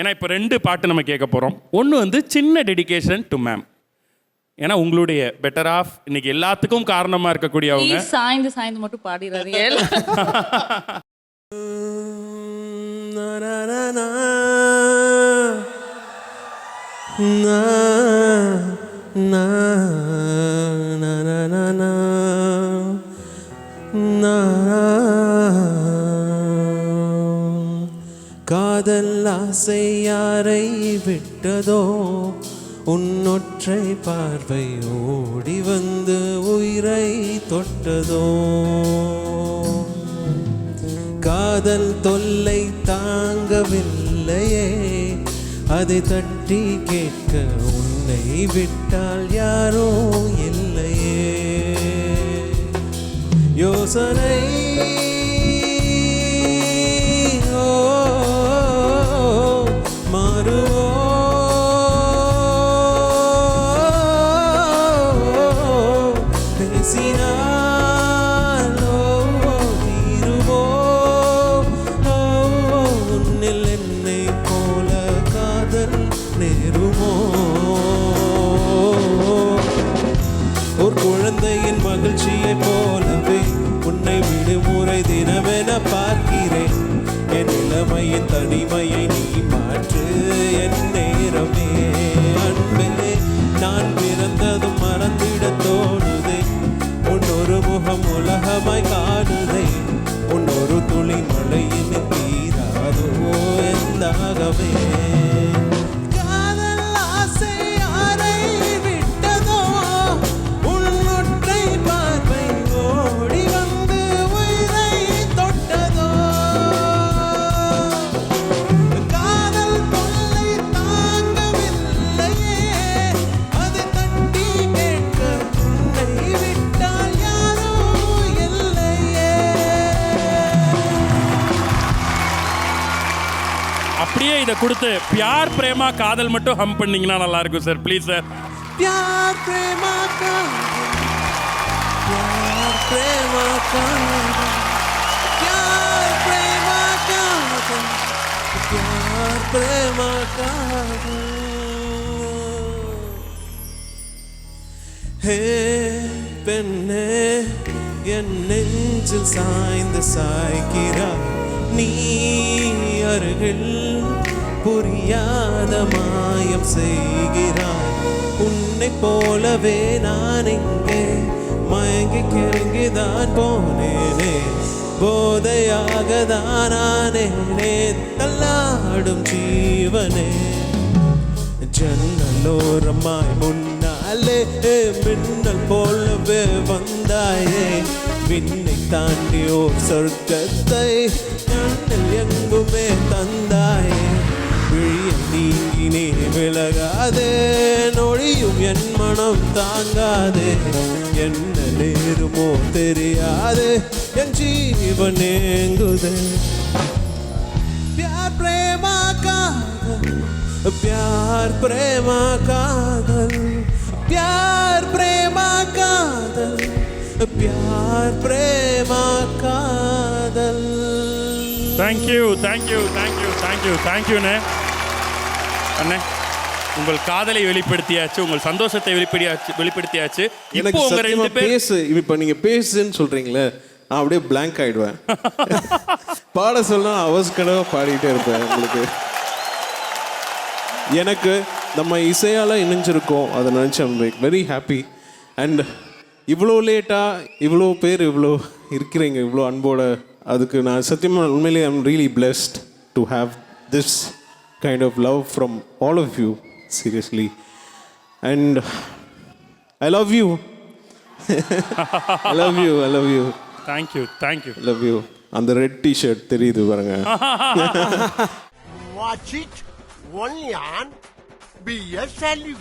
ஏன்னா இப்போ ரெண்டு பாட்டு நம்ம கேட்க போகிறோம் ஒன்று வந்து சின்ன டெடிகேஷன் டு மேம் ஏன்னா உங்களுடைய பெட்டர் ஆஃப் இன்னைக்கு எல்லாத்துக்கும் காரணமாக இருக்கக்கூடிய அவங்க. சாய்ந்து சாய்ந்து மட்டும் பாடிடாதீங்க காதல் ஆசை யாரை விட்டதோ? உன்னொற்றை பார்வை ஓடி வந்து உயிரை தொட்டதோ? காதல் தொல்லை தாங்கவில்லையே அதை தட்டி கேட்க உன்னை விட்டால் யாரோ இல்லையே. யோசனை இளமையின் தனிமையை நீ மாற்று. என் நேரமே அன்பே நான் பிறந்ததும் மறந்திட தோணுதே. உன்னொரு முகம் உலகமாய் காணுதே. உன்னொரு துளி மழையின் தீராதோ எந்தாகவே காதல் அப்படியே இதை கொடுத்து பியார் பிரேமா காதல் மட்டும் ஹம் பண்ணீங்கன்னா நல்லா இருக்கும் சார் ப்ளீஸ் சார் பியார் பிரேமா பியார் பிரேமா பியார் பிரேமா பியார் பிரேமா ஹே பெண்ணே என் நெஞ்சில் சாய்ந்து சாய்கிறார் நீ அருகில் புரியாத மாயம் செய்கிறாய். உன்னை போலவே நான் இங்கே மயங்கி கிறங்கிதான் போனேனே. போதையாக தான் தள்ளாடும் ஜீவனே. ஜன்னலோரமாய் முன்னாலே மின்னல் போலவே வந்தாயே. விண்ணை தாண்டி ஓர் சொர்க்கத்தை கண்ணில் எங்குமே தந்தாயே விழிய நீங்கினே விலகாதே நொழியும் என் மனம் தாங்காதே என்ன நேருமோ தெரியாதே என் ஜீவன் ஏங்குதே प्यार प्रेमा कादल प्यार प्रेमा कादल प्यार प्रेमा कादल प्यार प्रेमा कादल தேங்க்யூ தேங்க்யூ தேங்க்யூ தேங்க்யூ தேங்க்யூண்ணே அண்ணே உங்கள் காதலை வெளிப்படுத்தியாச்சு உங்கள் சந்தோஷத்தை வெளிப்படியாச்சு வெளிப்படுத்தியாச்சு இப்போ எனக்கு உங்க சத்தியமா ரெண்டு பேர் பேசு இப்ப நீங்க பேசுன்னு சொல்றீங்களே நான் அப்படியே blank ஆயிடுவேன் பாட சொன்னா அவஸ் கனவா பாடிட்டே இருப்பேன் உங்களுக்கு எனக்கு நம்ம இசையால இணைஞ்சிருக்கோம் அதை நினச்சி I'm like very happy and இவ்வளோ லேட்டாக இவ்வளோ பேர் இவ்வளோ இருக்கிறீங்க இவ்வளோ அன்போட. அதுக்கு நான் சத்தியமாக உண்மையிலேயே I'm really blessed to have this kind of love from all of you seriously and I love you I love you I love you thank you thank you love you அந்த ரெட் டிஷர்ட் தெரியுது பாருங்க. Watch it. Only on BS Value.